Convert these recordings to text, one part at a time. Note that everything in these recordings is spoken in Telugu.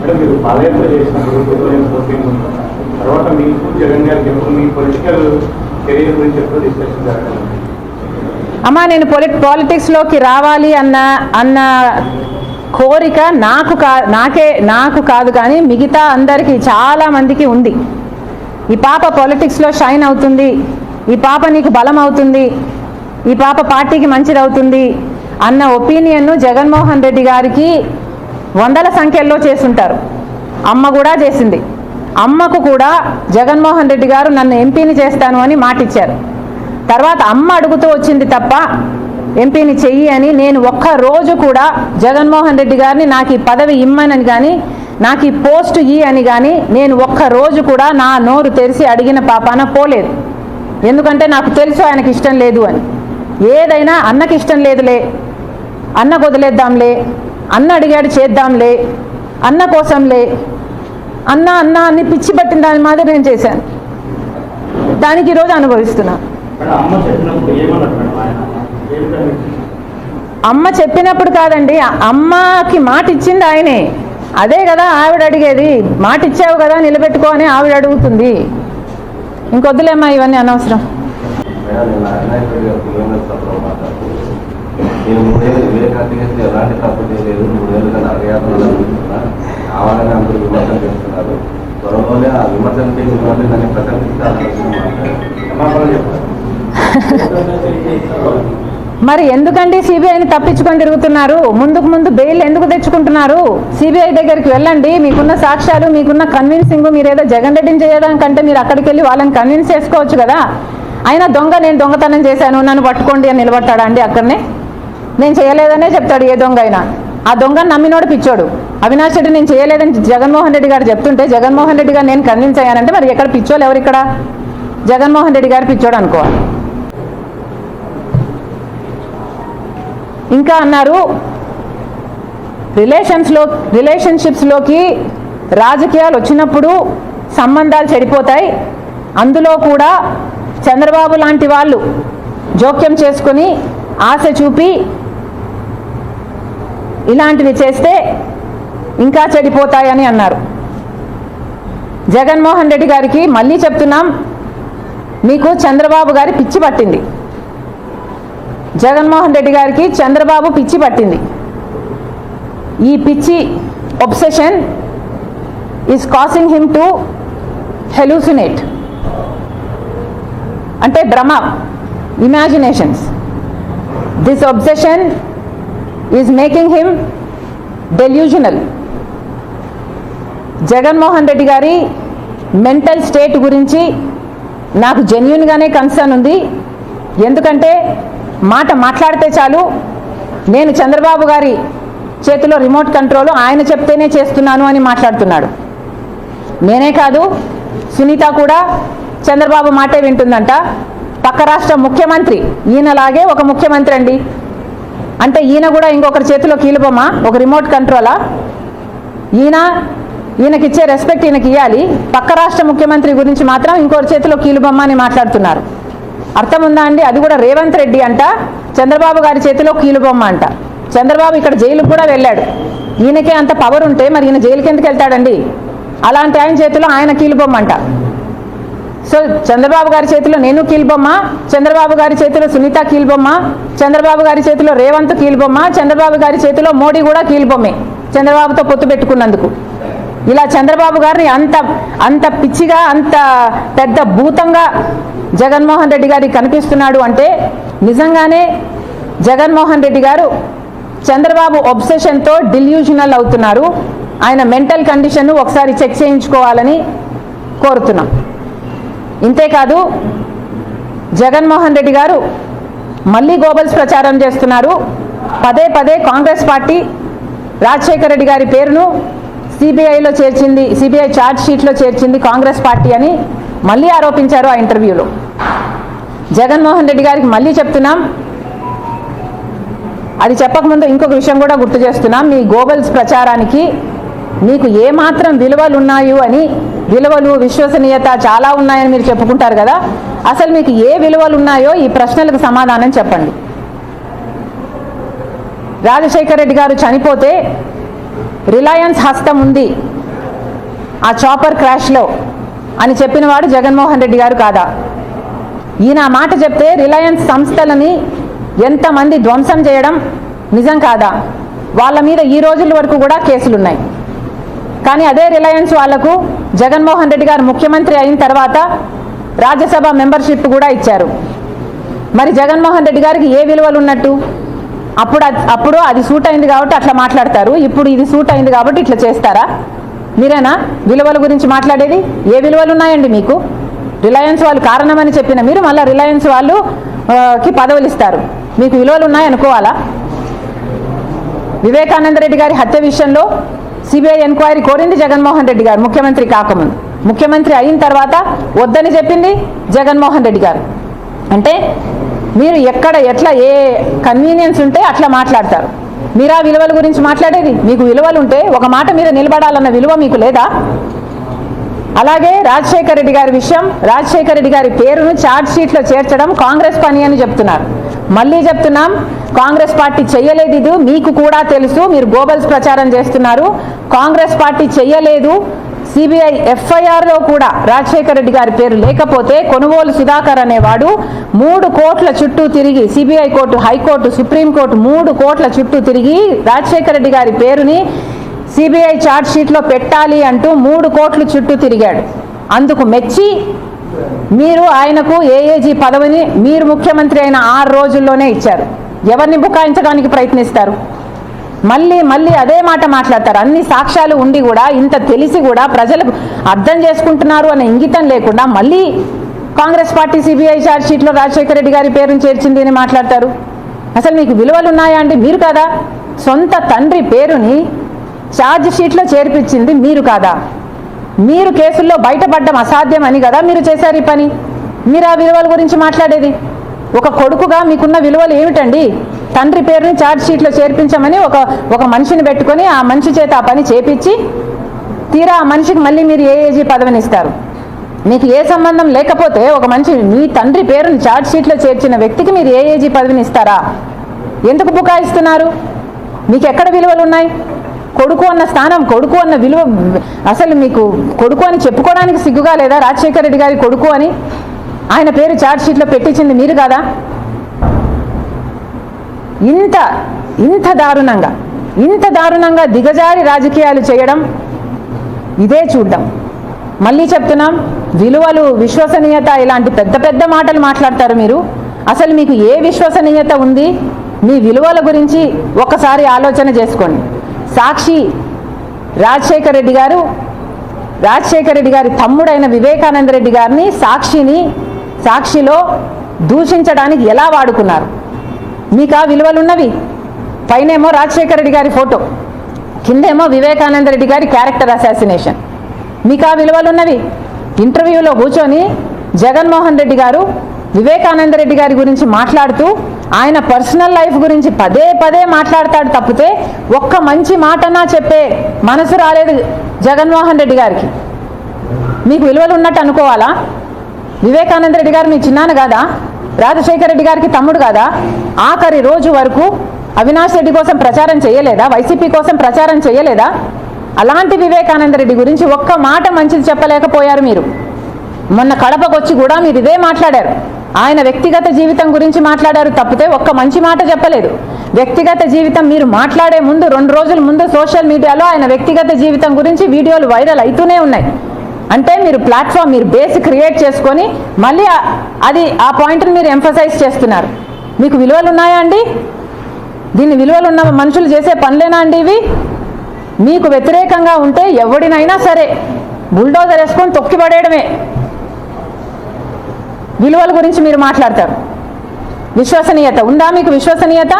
అంటే మీరు పాదయాత్ర చేసినప్పుడు టూ థౌజండ్ ఫోర్టీన్ తర్వాత మీకు జగన్ గారికి ఎప్పుడు మీ పొలిటికల్ కెరీర్ గురించి ఎప్పుడు డిస్కషన్ జరగాలి అమ్మా నేను పొలి పాలిటిక్స్లోకి రావాలి అన్న అన్న కోరిక నాకు కా నాకే నాకు కాదు కానీ మిగతా అందరికీ చాలా మందికి ఉంది. ఈ పాప పాలిటిక్స్లో షైన్ అవుతుంది. ఈ పాప నీకు బలం అవుతుంది. ఈ పాప పార్టీకి మంచిది అవుతుంది అన్న ఒపీనియన్ను జగన్మోహన్ రెడ్డి గారికి వందల సంఖ్యల్లో చేసుంటారు అమ్మ కూడా చేసింది. అమ్మకు కూడా జగన్మోహన్ రెడ్డి గారు నన్ను ఎంపీని చేస్తాను అని మాటిచ్చారు. తర్వాత అమ్మ అడుగుతూ వచ్చింది తప్ప ఎంపీని చెయ్యి అని నేను ఒక్క రోజు కూడా జగన్మోహన్ రెడ్డి గారిని నాకు ఈ పదవి ఇమ్మనని కానీ నాకు ఈ పోస్ట్ ఇ అని కానీ నేను ఒక్క రోజు కూడా నా నోరు తెరిచి అడిగిన పాపాన పోలేదు. ఎందుకంటే నాకు తెలుసు ఆయనకి ఇష్టం లేదు అని. ఏదైనా అన్నకి ఇష్టం లేదులే. అన్న వదిలేద్దాంలే. అన్న అడిగాడు చేద్దాంలే. అన్న కోసంలే. అన్న అన్న అని పిచ్చి పట్టిన దాని మాదిరి నేను చేశాను. దానికి ఈరోజు అనుభవిస్తున్నాను మేడం అమ్మ చెప్పినప్పుడు కాదండి అమ్మకి మాట ఇచ్చింది ఆయనే. అదే కదా ఆవిడ అడిగేది మాట ఇచ్చావు కదా నిలబెట్టుకో అని ఆవిడ అడుగుతుంది. ఇంకొద్దులేమ్మా ఇవన్నీ అనవసరం. నేను మూడేళ్ళు వివేకాంతి చేస్తే ఎలాంటి తప్పు చేయలేదు మూడేళ్ళుగా నాకు యాత్రలు కావాలని అందరూ విమర్శలు చేస్తున్నారు. త్వరలోనే ఆ విమర్శలు చేసిన వాళ్ళు నన్ను ప్రకటించాలని మరి ఎందుకండి సిబిఐని తప్పించుకొని తిరుగుతున్నారు? ముందుకు ముందు బెయిల్ ఎందుకు తెచ్చుకుంటున్నారు? సిబిఐ దగ్గరికి వెళ్ళండి. మీకున్న సాక్ష్యాలు మీకున్న కన్విన్సింగ్ మీరు ఏదో జగన్ రెడ్డిని చేయడం కంటే మీరు అక్కడికి వెళ్ళి వాళ్ళని కన్విన్స్ చేసుకోవచ్చు కదా? అయినా దొంగ నేను దొంగతనం చేశాను. నన్ను పట్టుకోండి అని నిలబడతాడా అండి అక్కడనే? నేను చేయలేదనే చెప్తాడు ఏ దొంగ అయినా. ఆ దొంగను నమ్మినోడు పిచ్చోడు. అవినాష్ రెడ్డి నేను చేయలేదని జగన్మోహన్ రెడ్డి గారు చెప్తుంటే జగన్మోహన్ రెడ్డి గారు నేను కన్విన్స్ అయ్యానంటే మరి ఎక్కడ పిచ్చోళ్ళు ఎవరు ఇక్కడ? జగన్మోహన్ రెడ్డి గారు పిచ్చోడు అనుకోవాలి ఇంకా అన్నారు రిలేషన్స్లో రిలేషన్షిప్స్లోకి రాజకీయాలు వచ్చినప్పుడు సంబంధాలు చెడిపోతాయి. అందులో కూడా చంద్రబాబు లాంటి వాళ్ళు జోక్యం చేసుకొని ఆశ చూపి ఇలాంటివి చేస్తే ఇంకా చెడిపోతాయని అన్నారు. జగన్మోహన్ రెడ్డి గారికి మళ్ళీ చెప్తున్నాం మీకు చంద్రబాబు గారి పిచ్చి పట్టింది. జగన్మోహన్ రెడ్డి గారికి చంద్రబాబు పిచ్చి పట్టింది. ఈ పిచ్చి obsession is causing him to hallucinate అంటే భ్రమ imaginations this obsession is making him delusional Jaganmohan Reddy గారి మెంటల్ స్టేట్ గురించి నాకు జెన్యున్గానే కన్సర్న్ ఉంది. ఎందుకంటే మాట మాట్లాడితే చాలు. నేను చంద్రబాబు గారి చేతిలో రిమోట్ కంట్రోల్ ఆయన చెప్తేనే చేస్తున్నాను అని మాట్లాడుతున్నాడు. నేనే కాదు సునీత కూడా చంద్రబాబు మాటే వింటుందంట. పక్క రాష్ట్ర ముఖ్యమంత్రి ఈయనలాగే ఒక ముఖ్యమంత్రి అండి. అంటే ఈయన కూడా ఇంకొకరి చేతిలో కీలుబొమ్మ ఒక రిమోట్ కంట్రోలా ఈయన ఈయనకి ఇచ్చే రెస్పెక్ట్ ఈయనకి ఇవ్వాలి పక్క రాష్ట్ర ముఖ్యమంత్రి గురించి మాత్రం ఇంకొకరి చేతిలో కీలుబొమ్మ అని మాట్లాడుతున్నారు. అర్థం ఉందా అండి? అది కూడా రేవంత్ రెడ్డి అంట చంద్రబాబు గారి చేతిలో కీలుబొమ్మ అంట. చంద్రబాబు ఇక్కడ జైలుకు కూడా వెళ్ళాడు. ఈయనకే అంత పవర్ ఉంటే మరి ఈయన జైలుకి ఎందుకు వెళ్తాడండి? అలాంటి ఆయన చేతిలో ఆయన కీలుబొమ్మ అంట. సో చంద్రబాబు గారి చేతిలో నేను కీల్బొమ్మ చంద్రబాబు గారి చేతిలో సునీత కీల్బొమ్మ చంద్రబాబు గారి చేతిలో రేవంత్ కీల్బొమ్మ చంద్రబాబు గారి చేతిలో మోడీ కూడా కీల్బొమ్మే చంద్రబాబుతో పొత్తు పెట్టుకున్నందుకు. ఇలా చంద్రబాబు గారిని అంత అంత పిచ్చిగా అంత పెద్ద భూతంగా జగన్మోహన్ రెడ్డి గారికి కనిపిస్తున్నాడు అంటే నిజంగానే జగన్మోహన్ రెడ్డి గారు చంద్రబాబు ఒబ్సెషన్తో డిల్యూజనల్ అవుతున్నారు. ఆయన మెంటల్ కండిషన్ను ఒకసారి చెక్ చేయించుకోవాలని కోరుతున్నాం. ఇంతేకాదు జగన్మోహన్ రెడ్డి గారు మళ్ళీ గోబల్స్ ప్రచారం చేస్తున్నారు. పదే పదే కాంగ్రెస్ పార్టీ రాజశేఖర రెడ్డి గారి పేరును సిబిఐలో చేర్చింది సిబిఐ ఛార్జ్ షీట్లో చేర్చింది కాంగ్రెస్ పార్టీ అని మళ్ళీ ఆరోపించారు ఆ ఇంటర్వ్యూలో. జగన్మోహన్ రెడ్డి గారికి మళ్ళీ చెప్తున్నాం. అది చెప్పకముందు ఇంకొక విషయం కూడా గుర్తు చేస్తున్నాం. మీ గోబల్స్ ప్రచారానికి మీకు ఏమాత్రం విలువలు ఉన్నాయో అని విలువలు విశ్వసనీయత చాలా ఉన్నాయని మీరు చెప్పుకుంటారు కదా. అసలు మీకు ఏ విలువలు ఉన్నాయో ఈ ప్రశ్నలకు సమాధానం చెప్పండి. రాజశేఖర రెడ్డి గారు చనిపోతే రిలయన్స్ హస్తం ఉంది. ఆ చాపర్ క్రాష్లో అని చెప్పినవాడు జగన్మోహన్ రెడ్డి గారు కాదా? ఈయన మాట చెప్తే రిలయన్స్ సంస్థలని ఎంతమంది ధ్వంసం చేయడం నిజం కాదా? వాళ్ళ మీద ఈ రోజుల వరకు కూడా కేసులున్నాయి. కానీ అదే రిలయన్స్ వాళ్ళకు జగన్మోహన్ రెడ్డి గారు ముఖ్యమంత్రి అయిన తర్వాత రాజ్యసభ మెంబర్షిప్ కూడా ఇచ్చారు. మరి జగన్మోహన్ రెడ్డి గారికి ఏ విలువలు ఉన్నట్టు? అప్పుడు అప్పుడు అది సూట్ అయింది కాబట్టి అట్లా మాట్లాడతారు. ఇప్పుడు ఇది సూట్ అయింది కాబట్టి ఇట్లా చేస్తారా? మీరేనా? విలువల గురించి మాట్లాడేది? ఏ విలువలు ఉన్నాయండి మీకు? రిలయన్స్ వాళ్ళు కారణమని చెప్పిన మీరు మళ్ళీ రిలయన్స్ వాళ్ళు కి పదవులు ఇస్తారు మీకు విలువలు ఉన్నాయనుకోవాలా? వివేకానంద రెడ్డి గారి హత్య విషయంలో సిబిఐ ఎంక్వైరీ కోరింది జగన్మోహన్ రెడ్డి గారు ముఖ్యమంత్రి కాకముందు. ముఖ్యమంత్రి అయిన తర్వాత వద్దని చెప్పింది జగన్మోహన్ రెడ్డి గారు. అంటే మీరు ఎక్కడ ఎట్లా ఏ కన్వీనియన్స్ ఉంటే అట్లా మాట్లాడతారు. మీరా విలువల గురించి మాట్లాడేది? మీకు విలువలు ఉంటే ఒక మాట మీద నిలబడాలన్న విలువ మీకు లేదా? అలాగే రాజశేఖర రెడ్డి గారి విషయం రాజశేఖర రెడ్డి గారి పేరును ఛార్జ్ షీట్లో చేర్చడం కాంగ్రెస్ పని అని చెప్తున్నారు. మళ్ళీ చెప్తున్నాం కాంగ్రెస్ పార్టీ చెయ్యలేదు ఇది మీకు కూడా తెలుసు మీరు గోబల్స్ ప్రచారం చేస్తున్నారు. కాంగ్రెస్ పార్టీ చెయ్యలేదు సిబిఐ ఎఫ్ఐఆర్లో కూడా రాజశేఖర రెడ్డి గారి పేరు లేకపోతే కొనుగోలు సుధాకర్ అనేవాడు మూడు కోట్ల చుట్టూ తిరిగి సిబిఐ కోర్టు హైకోర్టు సుప్రీంకోర్టు మూడు కోట్ల చుట్టూ తిరిగి రాజశేఖర రెడ్డి గారి పేరుని సిబిఐ ఛార్జ్ షీట్లో పెట్టాలి అంటూ మూడు కోట్లు చుట్టూ తిరిగాడు. అందుకు మెచ్చి మీరు ఆయనకు ఏఏజీ పదవిని మీరు ముఖ్యమంత్రి అయిన ఆరు రోజుల్లోనే ఇచ్చారు. ఎవరిని బుకాయించడానికి ప్రయత్నిస్తారు? మళ్ళీ మళ్ళీ అదే మాట మాట్లాడతారు. అన్ని సాక్ష్యాలు ఉండి కూడా ఇంత తెలిసి కూడా ప్రజలకు అర్థం చేసుకుంటున్నారు అనే ఇంగితం లేకుండా మళ్ళీ కాంగ్రెస్ పార్టీ సిబిఐ ఛార్జ్ షీట్లో రాజశేఖర రెడ్డి గారి పేరును చేర్చింది అని మాట్లాడతారు. అసలు మీకు విలువలు ఉన్నాయా అండి? మీరు కాదా? సొంత తండ్రి పేరుని ఛార్జ్ షీట్లో చేర్పించింది మీరు కాదా? మీరు కేసుల్లో బయటపడడం అసాధ్యం అని కదా మీరు చేశారు ఈ పని? మీరు ఆ విలువల గురించి మాట్లాడేది? ఒక కొడుకుగా మీకున్న విలువలు ఏమిటండి? తండ్రి పేరుని ఛార్జ్ షీట్లో చేర్పించమని ఒక ఒక మనిషిని పెట్టుకొని ఆ మనిషి చేత ఆ పని చేపించి తీరా ఆ మనిషికి మళ్ళీ మీరు ఏఏజీ పదవిని ఇస్తారు? మీకు ఏ సంబంధం లేకపోతే ఒక మనిషి మీ తండ్రి పేరుని ఛార్జ్ షీట్లో చేర్చిన వ్యక్తికి మీరు ఏఏజీ పదవిని ఇస్తారా? ఎందుకు బుకాయిస్తున్నారు? మీకు ఎక్కడ విలువలు ఉన్నాయి కొడుకు అన్న స్థానం కొడుకు అన్న విలువ అసలు మీకు కొడుకు అని చెప్పుకోవడానికి సిగ్గుగా లేదా? రాజశేఖర రెడ్డి గారి కొడుకు అని ఆయన పేరు ఛార్జ్ షీట్లో పెట్టించింది మీరు కాదా? ఇంత ఇంత దారుణంగా ఇంత దారుణంగా దిగజారి రాజకీయాలు చేయడం ఇదే చూడ్డం. మళ్ళీ చెప్తున్నాం విలువలు విశ్వసనీయత ఇలాంటి పెద్ద పెద్ద మాటలు మాట్లాడతారు మీరు. అసలు మీకు ఏ విశ్వసనీయత ఉంది? మీ విలువల గురించి ఒక్కసారి ఆలోచన చేసుకోండి. సాక్షి రాజశేఖర్ రెడ్డి గారు రాజశేఖర రెడ్డి గారి తమ్ముడైన వివేకానంద రెడ్డి గారిని సాక్షిని సాక్షిలో దూషించడానికి ఎలా వాడుకున్నారు? మీకు ఆ విలువలున్నవి. పైనేమో రాజశేఖర రెడ్డి గారి ఫోటో కిందేమో వివేకానంద రెడ్డి గారి క్యారెక్టర్ అసాసినేషన్. మీకు ఆ విలువలున్నవి. ఇంటర్వ్యూలో కూర్చొని జగన్మోహన్ రెడ్డి గారు వివేకానంద రెడ్డి గారి గురించి మాట్లాడుతూ ఆయన పర్సనల్ లైఫ్ గురించి పదే పదే మాట్లాడతాడు తప్పితే ఒక్క మంచి మాటనా చెప్పే మనసు రాలేదు జగన్మోహన్ రెడ్డి గారికి. మీకు విలువలు ఉన్నట్టు అనుకోవాలా? వివేకానంద రెడ్డి గారు మీ చిన్నాను కాదా? రాజశేఖర రెడ్డి గారికి తమ్ముడు కాదా? ఆఖరి రోజు వరకు అవినాష్ రెడ్డి కోసం ప్రచారం చేయలేదా? వైసీపీ కోసం ప్రచారం చేయలేదా? అలాంటి వివేకానంద రెడ్డి గురించి ఒక్క మాట మంచిది చెప్పలేకపోయారు మీరు. మొన్న కడపకొచ్చి కూడా మీరు ఇదే మాట్లాడారు. ఆయన వ్యక్తిగత జీవితం గురించి మాట్లాడారు తప్పితే ఒక్క మంచి మాట చెప్పలేదు. వ్యక్తిగత జీవితం మీరు మాట్లాడే ముందు రెండు రోజుల ముందు సోషల్ మీడియాలో ఆయన వ్యక్తిగత జీవితం గురించి వీడియోలు వైరల్ అవుతూనే ఉన్నాయి. అంటే మీరు ప్లాట్ఫామ్ మీరు బేస్ క్రియేట్ చేసుకొని మళ్ళీ అది ఆ పాయింట్ని మీరు ఎంఫసైజ్ చేస్తున్నారు. మీకు విలువలు ఉన్నాయా అండి? దీన్ని విలువలు ఉన్న మనుషులు చేసే పనులేనా అండి ఇవి? మీకు వ్యతిరేకంగా ఉంటే ఎవడినైనా సరే బుల్డోజర్ వేసుకొని తొక్కిపడేయడమే. విలువల గురించి మీరు మాట్లాడతారు. విశ్వసనీయత ఉందా మీకు విశ్వసనీయత?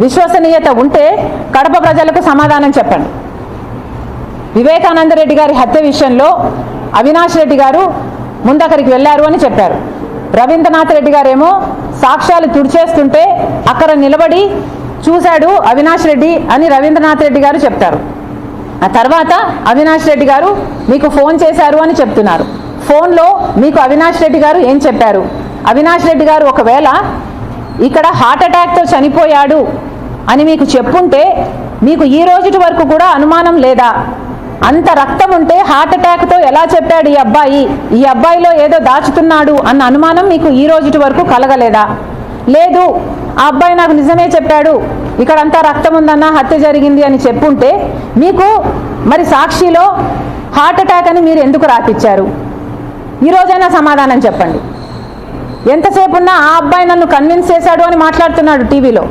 విశ్వసనీయత ఉంటే కడప ప్రజలకు సమాధానం చెప్పండి. వివేకానంద రెడ్డి గారి హత్య విషయంలో అవినాష్ రెడ్డి గారు ముందక్కడికి వెళ్ళారు అని చెప్పారు. రవీంద్రనాథ్ రెడ్డి గారేమో సాక్ష్యాలు తుడిచేస్తుంటే అక్కడ నిలబడి చూశాడు అవినాష్ రెడ్డి అని రవీంద్రనాథ్ రెడ్డి గారు చెప్తారు. ఆ తర్వాత అవినాష్ రెడ్డి గారు మీకు ఫోన్ చేశారు అని చెప్తున్నారు. ఫోన్లో మీకు అవినాష్ రెడ్డి గారు ఏం చెప్పారు? అవినాష్ రెడ్డి గారు ఒకవేళ ఇక్కడ హార్ట్ అటాక్తో చనిపోయాడు అని మీకు చెప్పుంటే మీకు ఈ రోజుటి వరకు కూడా అనుమానం లేదా? అంత రక్తం ఉంటే హార్ట్ అటాక్తో ఎలా చెప్పాడు ఈ అబ్బాయి? ఈ అబ్బాయిలో ఏదో దాచుతున్నాడు అన్న అనుమానం మీకు ఈ రోజుటి వరకు కలగలేదా? లేదు ఆ అబ్బాయి నాకు నిజమే చెప్పాడు ఇక్కడ అంతా రక్తం ఉందన్న హత్య జరిగింది అని చెప్పుంటే మీకు మరి సాక్షిలో హార్ట్ అటాక్ అని మీరు ఎందుకు రాపిచ్చారు ఈరోజైనా సమాధానం చెప్పండి. ఎంతసేపు ఉన్నా ఆ అబ్బాయి నన్ను కన్విన్స్ చేశాడు అని మాట్లాడుతున్నాడు టీవీలో.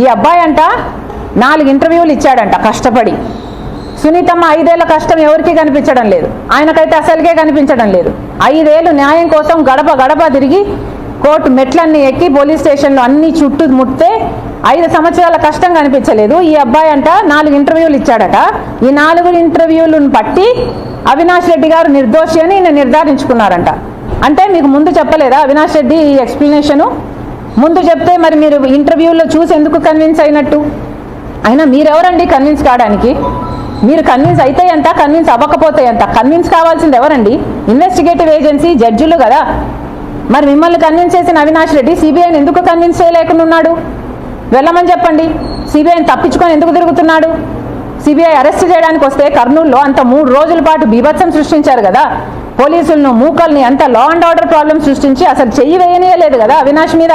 ఈ అబ్బాయి అంట నాలుగు ఇంటర్వ్యూలు ఇచ్చాడంట కష్టపడి. సునీతమ్మ ఐదేళ్ళ కష్టం ఎవరికీ కనిపించడం లేదు. ఆయనకైతే అసలుకే కనిపించడం లేదు. ఐదేళ్ళు న్యాయం కోసం గడప గడప తిరిగి కోర్టు మెట్లన్నీ ఎక్కి పోలీస్ స్టేషన్లో అన్ని చుట్టూ ముట్టే ఐదు సంవత్సరాల కష్టం కనిపించలేదు. ఈ అబ్బాయి అంట నాలుగు ఇంటర్వ్యూలు ఇచ్చాడట. ఈ నాలుగు ఇంటర్వ్యూలను పట్టి అవినాష్ రెడ్డి గారు నిర్దోషి అని ఈయన నిర్ధారించుకున్నారంట. అంటే మీకు ముందు చెప్పలేదా అవినాష్ రెడ్డి ఈ ఎక్స్ప్లెనేషను? ముందు చెప్తే మరి మీరు ఇంటర్వ్యూలో చూసి ఎందుకు కన్విన్స్ అయినట్టు? అయినా మీరెవరండి కన్విన్స్ కావడానికి? మీరు కన్విన్స్ అయితే ఎంత కన్విన్స్ అవ్వకపోతే ఎంత కన్విన్స్ కావాల్సింది ఎవరండి? ఇన్వెస్టిగేటివ్ ఏజెన్సీ జడ్జిలు కదా. మరి మిమ్మల్ని కన్విన్స్ చేసిన అవినాష్ రెడ్డి సిబిఐని ఎందుకు కన్విన్స్ చేయలేకుండా ఉన్నాడు? వెళ్ళమని చెప్పండి. సిబిఐని తప్పించుకొని ఎందుకు తిరుగుతున్నాడు? సిబిఐ అరెస్ట్ చేయడానికి వస్తే కర్నూలులో అంత మూడు రోజుల పాటు బీభత్సం సృష్టించారు కదా. పోలీసులను మూకల్ని అంత లా అండ్ ఆర్డర్ ప్రాబ్లమ్ సృష్టించి అసలు చెయ్యి వేయనీయలేదు కదా అవినాష్ మీద.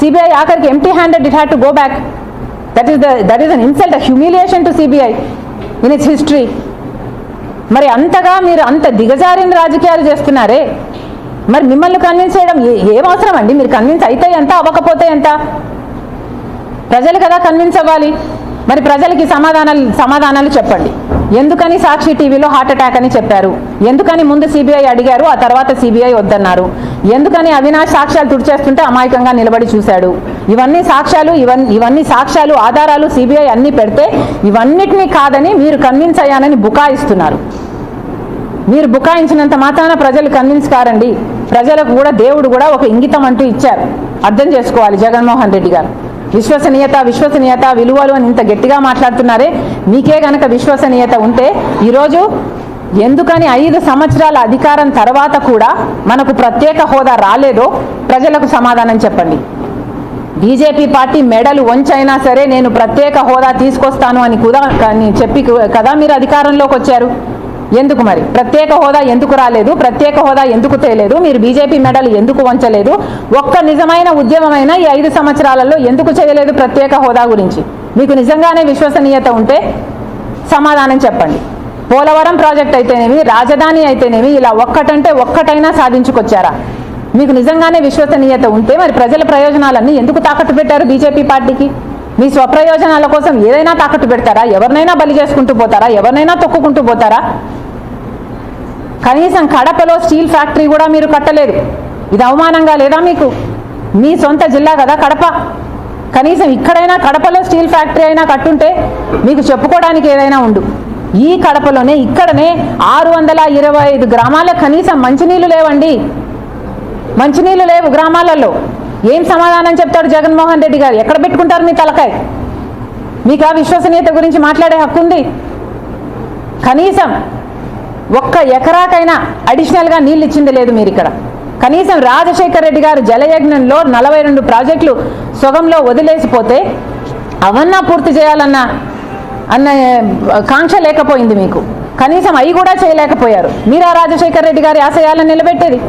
సిబిఐ ఆఖరికి empty handed it had to go back that is the that is an insult humiliation to CBI in its history మరి అంతగా మీరు అంత దిగజారిన రాజకీయాలు చేస్తున్నారే? మరి మిమ్మల్ని కన్విన్స్ చేయడం ఏ- ఏం అవసరం అండి? మీరు కన్విన్స్ అయితే ఎంత అవ్వకపోతే ఎంత? ప్రజలు కదా కన్విన్స్ అవ్వాలి? మరి ప్రజలకి సమాధానాలు సమాధానాలు చెప్పండి. ఎందుకని సాక్షి టీవీలో హార్ట్ అటాక్ అని చెప్పారు? ఎందుకని ముందు సిబిఐ అడిగారు ఆ తర్వాత సిబిఐ వద్దన్నారు? ఎందుకని అవినాష్ సాక్ష్యాలు తుడిచేస్తుంటే అమాయకంగా నిలబడి చూశాడు? ఇవన్నీ సాక్ష్యాలు ఇవన్నీ ఇవన్నీ సాక్ష్యాలు ఆధారాలు సిబిఐ అన్నీ పెడితే ఇవన్నిటినీ కాదని మీరు కన్విన్స్ అయ్యానని బుకాయిస్తున్నారు. మీరు బుకాయించినంత మాత్రాన ప్రజలు కన్విన్స్ కారండి. ప్రజలకు కూడా దేవుడు కూడా ఒక ఇంగితం అంటూ ఇచ్చారు. అర్థం చేసుకోవాలి జగన్మోహన్ రెడ్డి గారు. విశ్వసనీయత విశ్వసనీయత విలువలు అని ఇంత గట్టిగా మాట్లాడుతున్నారే? మీకే గనక విశ్వసనీయత ఉంటే ఈరోజు ఎందుకని ఐదు సంవత్సరాల అధికారం తర్వాత కూడా మనకు ప్రత్యేక హోదా రాలేదో ప్రజలకు సమాధానం చెప్పండి. బీజేపీ పార్టీ మెడలు వంచైనా సరే నేను ప్రత్యేక హోదా తీసుకొస్తాను అని కూడా చెప్పి కదా మీరు అధికారంలోకి వచ్చారు? ఎందుకు మరి? ప్రత్యేక హోదా ఎందుకు రాలేదు? ప్రత్యేక హోదా ఎందుకు తేలేదు? మీరు బీజేపీ మెడలు ఎందుకు వంచలేదు? ఒక్క నిజమైన ఉద్యమమైన ఈ ఐదు సంవత్సరాలలో ఎందుకు చేయలేదు ప్రత్యేక హోదా గురించి? మీకు నిజంగానే విశ్వసనీయత ఉంటే సమాధానం చెప్పండి. పోలవరం ప్రాజెక్ట్ అయితేనేమి రాజధాని అయితేనేమి ఇలా ఒక్కటంటే ఒక్కటైనా సాధించుకొచ్చారా? మీకు నిజంగానే విశ్వసనీయత ఉంటే మరి ప్రజల ప్రయోజనాలన్నీ ఎందుకు తాకట్టు పెట్టారు బీజేపీ పార్టీకి? మీ స్వప్రయోజనాల కోసం ఏదైనా తాకట్టు పెడతారా? ఎవరినైనా బలి చేసుకుంటూ పోతారా? ఎవరినైనా తొక్కుకుంటూ పోతారా? కనీసం కడపలో స్టీల్ ఫ్యాక్టరీ కూడా మీరు కట్టలేదు. ఇది అవమానంగా లేదా మీకు? మీ సొంత జిల్లా కదా కడప. కనీసం ఇక్కడైనా కడపలో స్టీల్ ఫ్యాక్టరీ అయినా కట్టుంటే మీకు చెప్పుకోవడానికి ఏదైనా ఉండు. ఈ కడపలోనే ఇక్కడనే ఆరు వందల ఇరవై ఐదు గ్రామాల కనీసం మంచినీళ్ళు లేవండి. మంచినీళ్ళు లేవు గ్రామాలలో. ఏం సమాధానం చెప్తాడు జగన్మోహన్ రెడ్డి గారు? ఎక్కడ పెట్టుకుంటారు మీ తలకాయ? మీకు ఆ విశ్వసనీయత గురించి మాట్లాడే హక్కు ఉంది. కనీసం ఒక్క ఎకరాకైనా అడిషనల్గా నీళ్ళు ఇచ్చింది లేదు మీరు ఇక్కడ. కనీసం రాజశేఖర్ రెడ్డి గారు జలయజ్ఞంలో నలభై రెండు ప్రాజెక్టులు సొగంలో వదిలేసిపోతే అవన్నా పూర్తి చేయాలన్న అన్న కాంక్ష లేకపోయింది మీకు. కనీసం అవి కూడా చేయలేకపోయారు. మీరా రాజశేఖర్ రెడ్డి గారి ఆశయాలను నిలబెట్టేది.